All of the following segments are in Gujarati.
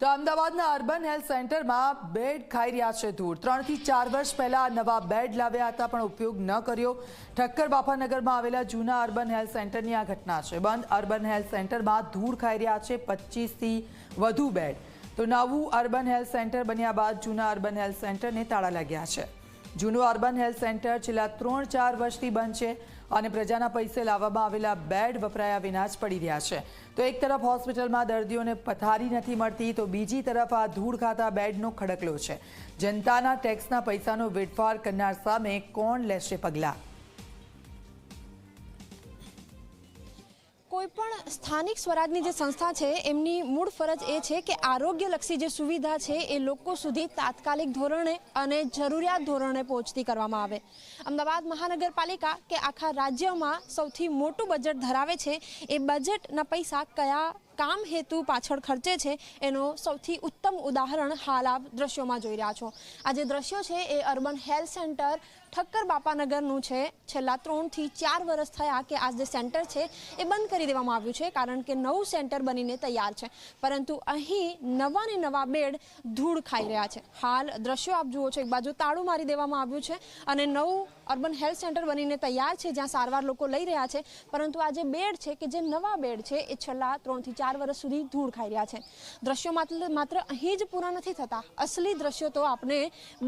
તો અમદાવાદના અર્બન હેલ્થ સેન્ટરમાં બેડ ખાઈ રહ્યા છે ધૂળ. ત્રણથી ચાર વર્ષ પહેલા નવા બેડ લાવ્યા હતા, પણ ઉપયોગ ન કર્યો. ઠક્કર બાફાનગરમાં આવેલા જૂના અર્બન હેલ્થ સેન્ટરની આ ઘટના છે. બંધ અર્બન હેલ્થ સેન્ટરમાં ધૂળ ખાઈ રહ્યા છે પચીસથી વધુ બેડ. તો નવું અર્બન હેલ્થ સેન્ટર બન્યા બાદ જૂના અર્બન હેલ્થ સેન્ટરને તાળા લાગ્યા છે. જૂનું અર્બન હેલ્થ સેન્ટર છેલ્લા ત્રણ ચાર વર્ષથી બંધ છે અને પ્રજાના પૈસે લાવવામાં આવેલા બેડ વપરાયા વિના જ પડી રહ્યા છે. તો એક તરફ હોસ્પિટલમાં દર્દીઓને પથારી નથી મળતી, તો બીજી તરફ આ ધૂળ ખાતા બેડનો ખડકલો છે. જનતાના ટેક્સના પૈસાનો વેડફાર કરનાર સામે કોણ લેશે પગલાં? કોઈ પણ સ્થાનિક સ્વરાજની જે સંસ્થા છે, એમની મૂળ ફરજ એ છે કે આરોગ્યલક્ષી જે સુવિધા છે, એ લોકો સુધી તાત્કાલિક ધોરણે અને જરૂરિયાત ધોરણે પહોંચતી કરવામાં આવે. અમદાવાદ મહાનગરપાલિકા કે આખા રાજ્યમાં સૌથી મોટું બજેટ ધરાવે છે, એ બજેટના પૈસા કયા કામ હેતુ પાછળ ખર્ચે છે, એનો સૌથી ઉત્તમ ઉદાહરણ હાલ આપ દ્રશ્યોમાં જોઈ રહ્યા છો. આ જે દ્રશ્યો છે, એ અર્બન હેલ્થ સેન્ટર ઠક્કર બાપાનગરનું છે. છેલ્લા ત્રણથી ચાર વર્ષ થયા કે આ જે સેન્ટર છે, એ બંધ કરી દેવામાં આવ્યું છે, કારણ કે નવું સેન્ટર બનીને તૈયાર છે. પરંતુ અહીં નવા ને નવા બેડ ધૂળ ખાઈ રહ્યા છે. હાલ દ્રશ્યો આપ જુઓ છો, એક બાજુ તાળું મારી દેવામાં આવ્યું છે અને નવું અર્બન હેલ્થ સેન્ટર બનીને તૈયાર છે, જ્યાં સારવાર લોકો લઈ રહ્યા છે. પરંતુ આ જે બેડ છે, કે જે નવા બેડ છે, એ છેલ્લા ત્રણથી ચાર વર્ષ સુધી ધૂળ ખાઈ રહ્યા છે. દ્રશ્યો માત્ર અહીં જ પૂરા નથી થતા. અસલી દ્રશ્યો તો આપણે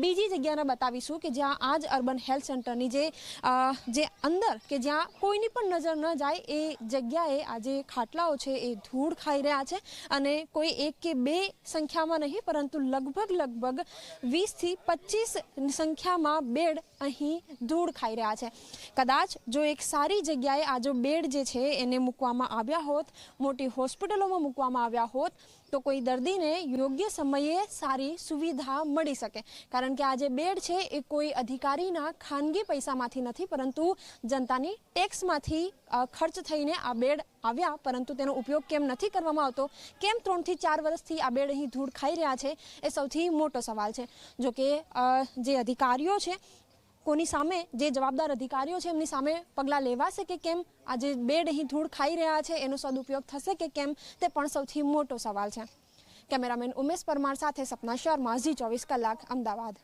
બીજી જગ્યાને બતાવીશું કે જ્યાં આ જ અર્બન હેલ્થ સેન્ટરની જે જે અંદર કે જ્યાં કોઈની પણ નજર ન જાય એ જગ્યાએ આ જે ખાટલાઓ છે એ ધૂળ ખાઈ રહ્યા છે અને કોઈ એક કે બે સંખ્યામાં નહીં, પરંતુ લગભગ લગભગ વીસથી પચીસ સંખ્યામાં બેડ અહીં ધૂળ ખાઈ રહ્યા છે. કદાચ જો એક સારી જગ્યાએ આ જો બેડ જે છે એને મૂકવામાં આવ્યા હોત, મોટી હોસ્પિટલોમાં મૂકવામાં આવ્યા હોત તો કોઈ દર્દીને યોગ્ય સમયે સારી સુવિધા મળી શકે. કારણ કે આ જે બેડ છે એ કોઈ અધિકારીના ખાનગી પૈસામાંથી નથી, પરંતુ જનતાની ટેક્સમાંથી ખર્ચ થઈને આ બેડ આવ્યા. પરંતુ તેનો ઉપયોગ કેમ નથી કરવામાં આવતો? કેમ ત્રણથી ચાર વર્ષથી આ બેડ અહીં ધૂળ ખાઈ રહ્યા છે? એ સૌથી મોટો સવાલ છે. જો કે જે અધિકારીઓ છે કોની સામે જે જવાબદાર અધિકારીઓ છે એમની સામે પગલાં લેવાશે કે કેમ? આ જે બેડ અહીં ધૂળ ખાઈ રહ્યા છે, એનો સદુપયોગ થશે કે કેમ? તે પણ સૌથી મોટો સવાલ છે. કેમેરામેન ઉમેશ પરમાર સાથે સપના શર્મા, ઝી ચોવીસ કલાક, અમદાવાદ.